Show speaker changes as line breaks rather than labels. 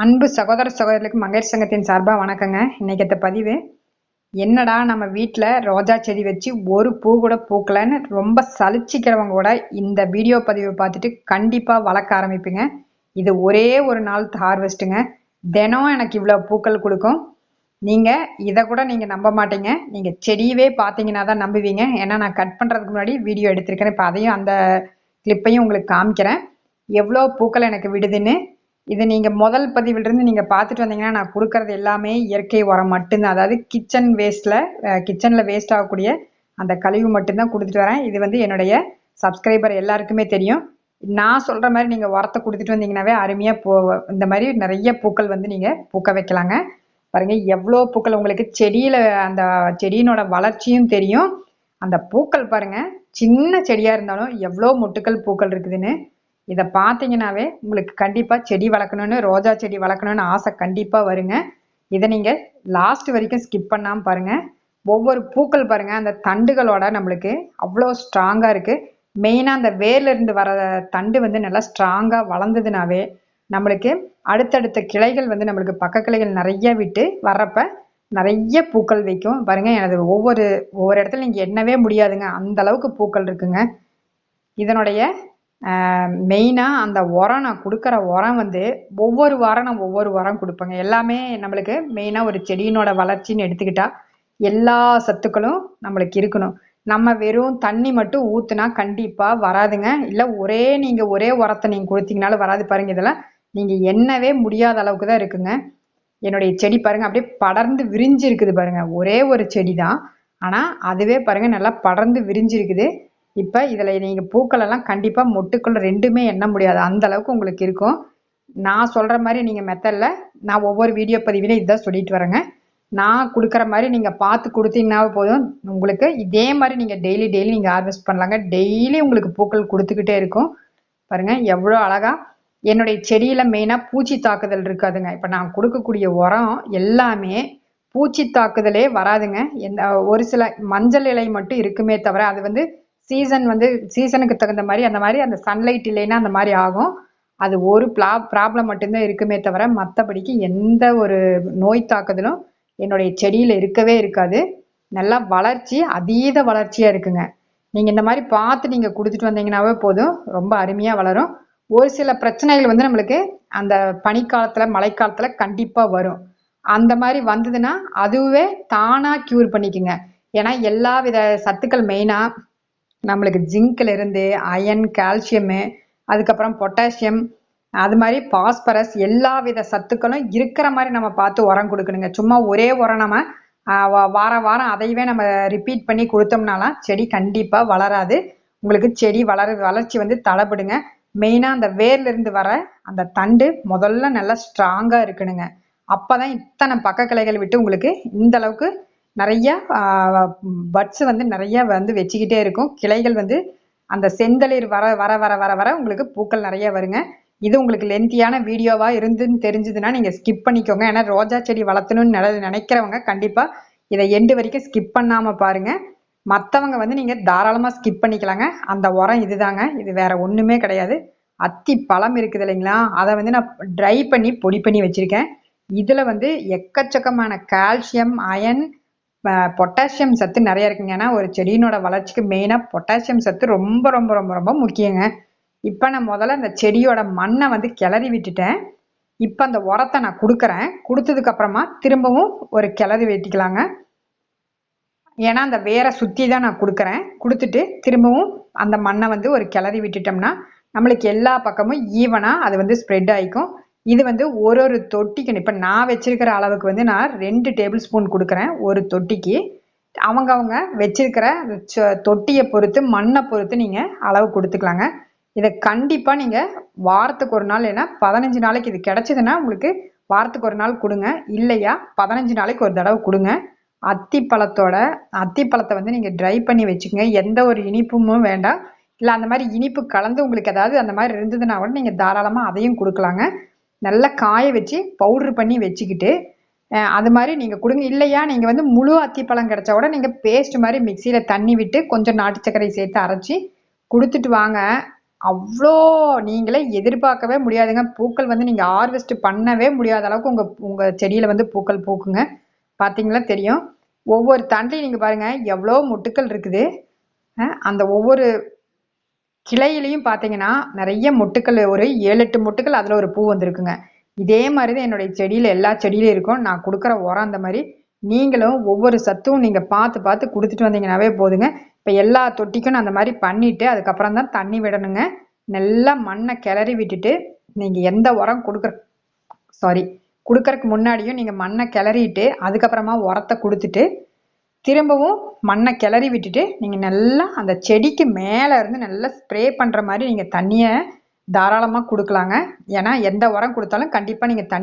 அன்பு சகோதர சகோதரிகளுக்கு மகளிர் சங்கத்தின் சார்பாக வணக்கங்க. இன்னைக்கு பதிவு என்னடா நம்ம வீட்டில் ரோஜா செடி வச்சு ஒரு பூ கூட பூக்கலைன்னு ரொம்ப சலிச்சிக்கிறவங்க கூட இந்த வீடியோ பதிவை பார்த்துட்டு கண்டிப்பாக வளர்க்க ஆரம்பிப்புங்க. இது ஒரே ஒரு நாள் ஹார்வெஸ்ட்டுங்க தினம் எனக்கு இவ்வளோ பூக்கள் கொடுக்கும். நீங்கள் இதை கூட நீங்கள் நம்ப மாட்டீங்க. நீங்கள் செடியவே பார்த்தீங்கன்னா தான் நம்புவீங்க. ஏன்னா நான் கட் பண்ணுறதுக்கு முன்னாடி வீடியோ எடுத்திருக்கிறேன் இப்போ அதையும் அந்த கிளிப்பையும் உங்களுக்கு காமிக்கிறேன். எவ்வளோ பூக்கள் எனக்கு விடுதுன்னு இது நீங்கள் முதல் பதிவிலிருந்து நீங்கள் பார்த்துட்டு வந்தீங்கன்னா நான் கொடுக்கறது எல்லாமே இயற்கை உரம் மட்டும்தான். அதாவது கிச்சன் வேஸ்ட்டில் கிச்சனில் வேஸ்ட் ஆகக்கூடிய அந்த கழிவு மட்டும்தான் கொடுத்துட்டு வரேன். இது வந்து என்னுடைய சப்ஸ்கிரைபர் எல்லாருக்குமே தெரியும். நான் சொல்கிற மாதிரி நீங்கள் உரத்தை கொடுத்துட்டு வந்தீங்கன்னாவே அருமையாக பூ இந்த மாதிரி நிறைய பூக்கள் வந்து நீங்கள் பூக்க வைக்கலாங்க. பாருங்கள் எவ்வளோ பூக்கள் உங்களுக்கு செடியில் அந்த செடியினோட வளர்ச்சியும் தெரியும். அந்த பூக்கள் பாருங்கள் சின்ன செடியாக இருந்தாலும் எவ்வளோ மொட்டுக்கள் பூக்கள் இருக்குதுன்னு. இதை பார்த்தீங்கன்னாவே உங்களுக்கு கண்டிப்பாக செடி வளர்க்கணுன்னு ரோஜா செடி வளர்க்கணுன்னு ஆசை கண்டிப்பாக வருங்க. இதை நீங்கள் லாஸ்ட் வரைக்கும் ஸ்கிப் பண்ணாமல் பாருங்கள் ஒவ்வொரு பூக்கள் பாருங்கள் அந்த தண்டுகளோட நம்மளுக்கு அவ்வளோ ஸ்ட்ராங்காக இருக்குது மெயினாக அந்த வேர்லேருந்து வர தண்டு வந்து நல்லா ஸ்ட்ராங்காக வளர்ந்ததுனாவே நம்மளுக்கு அடுத்தடுத்த கிளைகள் வந்து நம்மளுக்கு பக்க கிளைகள் நிறைய விட்டு வர்றப்ப நிறைய பூக்கள் வைக்கும். பாருங்க எனது ஒவ்வொரு ஒவ்வொரு இடத்துல நீங்கள் எண்ணவே முடியாதுங்க. அந்த அளவுக்கு பூக்கள் இருக்குங்க. இதனுடைய மெயினாக அந்த உரம் நான் கொடுக்குற உரம் வந்து ஒவ்வொரு வாரம் நான் ஒவ்வொரு உரம் கொடுப்பேங்க. எல்லாமே நம்மளுக்கு மெயினாக ஒரு செடியினோட வளர்ச்சின்னு எடுத்துக்கிட்டா எல்லா சத்துக்களும் நம்மளுக்கு இருக்கணும். நம்ம வெறும் தண்ணி மட்டும் ஊற்றுனா கண்டிப்பாக வராதுங்க. இல்லை ஒரே நீங்கள் ஒரே உரத்தை நீங்கள் கொடுத்தீங்கனாலும் வராது பாருங்க இதெல்லாம். நீங்கள் என்னவே முடியாத அளவுக்கு தான் இருக்குங்க. என்னுடைய செடி பாருங்கள் அப்படியே படர்ந்து விரிஞ்சு இருக்குது பாருங்கள் ஒரே ஒரு செடி தான் ஆனால் அதுவே பாருங்கள் நல்லா படர்ந்து விரிஞ்சு இருக்குது இப்போ இதில் நீங்கள் பூக்களெல்லாம் கண்டிப்பாக மொட்டுக்கள் ரெண்டுமே எண்ண முடியாது. அந்த அளவுக்கு உங்களுக்கு இருக்கும். நான் சொல்கிற மாதிரி நீங்கள் மெத்தடில் நான் ஒவ்வொரு வீடியோ பதிவிலையும் இதுதான் சொல்லிட்டு வரேங்க. நான் கொடுக்குற மாதிரி நீங்கள் பார்த்து கொடுத்தீங்கன்னா போதும். உங்களுக்கு இதே மாதிரி நீங்கள் டெய்லி டெய்லி நீங்கள் ஹார்வெஸ்ட் பண்ணலாங்க. டெய்லி உங்களுக்கு பூக்கள் கொடுத்துக்கிட்டே இருக்கும். பாருங்கள் எவ்வளோ அழகாக என்னுடைய செடியில் மெயினாக பூச்சி தாக்குதல் இருக்காதுங்க. இப்போ நான் கொடுக்கக்கூடிய உரம் எல்லாமே பூச்சி தாக்குதலே வராதுங்க. எந்த ஒரு சில மஞ்சள் இலை மட்டும் இருக்குமே தவிர அது வந்து சீசன் வந்து சீசனுக்கு தகுந்த மாதிரி அந்த மாதிரி அந்த சன்லைட் இல்லைன்னா அந்த மாதிரி ஆகும். அது ஒரு ப்ளா ப்ராப்ளம் மட்டும்தான் இருக்குமே தவிர மற்றபடிக்கு எந்த ஒரு நோய் தாக்குதலும் என்னுடைய செடியில் இருக்கவே இருக்காது. நல்லா வளர்ச்சி அதீத வளர்ச்சியாக இருக்குங்க. நீங்கள் இந்த மாதிரி பார்த்து நீங்கள் கொடுத்துட்டு வந்தீங்கன்னாவே போதும். ரொம்ப அருமையாக வளரும். ஒரு சில பிரச்சனைகள் வந்து நம்மளுக்கு அந்த பனிக்காலத்தில் மழைக்காலத்தில் கண்டிப்பாக வரும். அந்த மாதிரி வந்ததுன்னா அதுவே தானாக க்யூர் பண்ணிக்குங்க. ஏன்னா எல்லா வித சத்துக்கள் மெயினாக நம்மளுக்கு ஜிங்க்ல இருந்து அயன் கால்சியமு அதுக்கப்புறம் பொட்டாசியம் அது மாதிரி பாஸ்பரஸ் எல்லா வித சத்துக்களும் இருக்கிற மாதிரி நம்ம பார்த்து உரம் கொடுக்கணுங்க. சும்மா ஒரே உரம் நம்ம வாரம் வாரம் அதையவே நம்ம ரிப்பீட் பண்ணி கொடுத்தோம்னாலாம் செடி கண்டிப்பாக வளராது. உங்களுக்கு செடி வளர வளர்ச்சி வந்து தளபடுங்க. மெயினாக அந்த வேர்லேருந்து வர அந்த தண்டு முதல்ல நல்லா ஸ்ட்ராங்காக இருக்கணுங்க. அப்போ தான் இத்தனை பக்க கிளைகள் விட்டு உங்களுக்கு இந்த அளவுக்கு நிறைய பட்ஸ் வந்து நிறைய வந்து வச்சுக்கிட்டே இருக்கும். கிளைகள் வந்து அந்த செந்தளிர் வர வர வர வர வர உங்களுக்கு பூக்கள் நிறைய வருங்க. இது உங்களுக்கு லென்த்தியான வீடியோவாக இருந்துன்னு தெரிஞ்சதுன்னா நீங்கள் ஸ்கிப் பண்ணிக்கோங்க. ஏன்னா ரோஜா செடி வளர்த்தணும்னு நினைக்கிறவங்க கண்டிப்பாக இதை எண்டு வரைக்கும் ஸ்கிப் பண்ணாமல் பாருங்கள் மற்றவங்க வந்து நீங்கள் தாராளமாக ஸ்கிப் பண்ணிக்கலாங்க. அந்த உரம் இதுதாங்க. இது வேற ஒன்றுமே கிடையாது. அத்தி பழம் இருக்குது இல்லைங்களா? அதை வந்து நான் ட்ரை பண்ணி பொடி பண்ணி வச்சுருக்கேன். இதில் வந்து எக்கச்சக்கமான கால்சியம் அயன் பொட்டாசியம் சத்து நிறைய இருக்குங்க. ஏன்னா ஒரு செடியினோட வளர்ச்சிக்கு மெயினாக பொட்டாசியம் சத்து ரொம்ப ரொம்ப ரொம்ப ரொம்ப முக்கியங்க. இப்போ நான் முதல்ல அந்த செடியோட மண்ணை வந்து கிளறி விட்டுட்டேன். இப்போ அந்த உரத்தை நான் கொடுக்குறேன். கொடுத்ததுக்கு அப்புறமா திரும்பவும் ஒரு கிளறி வெட்டிக்கலாங்க. ஏன்னா அந்த வேரை சுற்றி தான் நான் கொடுக்குறேன். கொடுத்துட்டு திரும்பவும் அந்த மண்ணை வந்து ஒரு கிளறி விட்டுட்டோம்னா நம்மளுக்கு எல்லா பக்கமும் ஈவனாக அது வந்து ஸ்ப்ரெட் ஆகிக்கும் இது வந்து ஒரு ஒரு தொட்டிக்கு இப்போ நான் வச்சிருக்கிற அளவுக்கு வந்து நான் ரெண்டு டேபிள் ஸ்பூன் கொடுக்குறேன் ஒரு தொட்டிக்கு. அவங்க அவங்க வச்சிருக்கிற தொட்டியை பொறுத்து மண்ணை பொறுத்து நீங்கள் அளவு கொடுத்துக்கலாங்க. இதை கண்டிப்பாக நீங்கள் வாரத்துக்கு ஒரு நாள் ஏன்னா பதினஞ்சு நாளைக்கு இது கிடச்சிதுன்னா உங்களுக்கு வாரத்துக்கு ஒரு நாள் கொடுங்க. இல்லையா பதினஞ்சு நாளைக்கு ஒரு தடவை கொடுங்க. அத்திப்பழத்தோட அத்திப்பழத்தை வந்து நீங்கள் ட்ரை பண்ணி வச்சுக்கோங்க. எந்த ஒரு இனிப்பும் வேண்டாம். இல்லை அந்த மாதிரி இனிப்பு கலந்து உங்களுக்கு ஏதாவது அந்த மாதிரி இருந்ததுன்னா கூட நீங்கள் தாராளமாக அதையும் கொடுக்கலாங்க. நல்லா காய வச்சு பவுட்ரு பண்ணி வச்சுக்கிட்டு அது மாதிரி நீங்கள் கொடுங்க. இல்லையா நீங்கள் வந்து முழு அத்திப்பழம் கிடச்சா கூட நீங்கள் பேஸ்ட் மாதிரி மிக்சியில் தண்ணி விட்டு கொஞ்சம் நாட்டு சர்க்கரை சேர்த்து அரைச்சி கொடுத்துட்டு வாங்க. அவ்வளோ நீங்களே எதிர்பார்க்கவே முடியாதுங்க. பூக்கள் வந்து நீங்கள் ஹார்வெஸ்ட் பண்ணவே முடியாத அளவுக்கு உங்கள் உங்கள் செடியில் வந்து பூக்கள் பூக்குங்க. பார்த்தீங்களா தெரியும். ஒவ்வொரு தண்டையும் நீங்கள் பாருங்கள் எவ்வளோ முட்டுக்கள் இருக்குது. அந்த ஒவ்வொரு கிளையிலையும் பார்த்தீங்கன்னா நிறைய மொட்டுக்கள் ஒரு ஏழு எட்டு மொட்டுக்கள் அதில் ஒரு பூ வந்திருக்குங்க. இதே மாதிரி தான் என்னுடைய செடியில் எல்லா செடியிலையும் இருக்கும். நான் கொடுக்குற உரம் அந்த மாதிரி நீங்களும் ஒவ்வொரு சத்தும் நீங்கள் பார்த்து பார்த்து கொடுத்துட்டு வந்தீங்கன்னாவே போதுங்க. இப்போ எல்லா தொட்டிக்கும் நான் அந்த மாதிரி பண்ணிவிட்டு அதுக்கப்புறம் தான் தண்ணி விடணுங்க. நல்லா மண்ணை கிளறி விட்டுட்டு நீங்கள் எந்த உரம் கொடுக்குற சாரி கொடுக்கறக்கு முன்னாடியும் நீங்கள் மண்ணை கிளறிட்டு அதுக்கப்புறமா உரத்தை கொடுத்துட்டு திரும்பவும் மண்ணை கிளறி விட்டுட்டு நீங்கள் நல்லா அந்த செடிக்கு மேலே இருந்து நல்லா ஸ்ப்ரே பண்ணுற மாதிரி நீங்கள் தண்ணியை தாராளமாக கொடுக்கலாங்க. ஏன்னா எந்த உரம் கொடுத்தாலும் கண்டிப்பாக நீங்கள் தண்ணி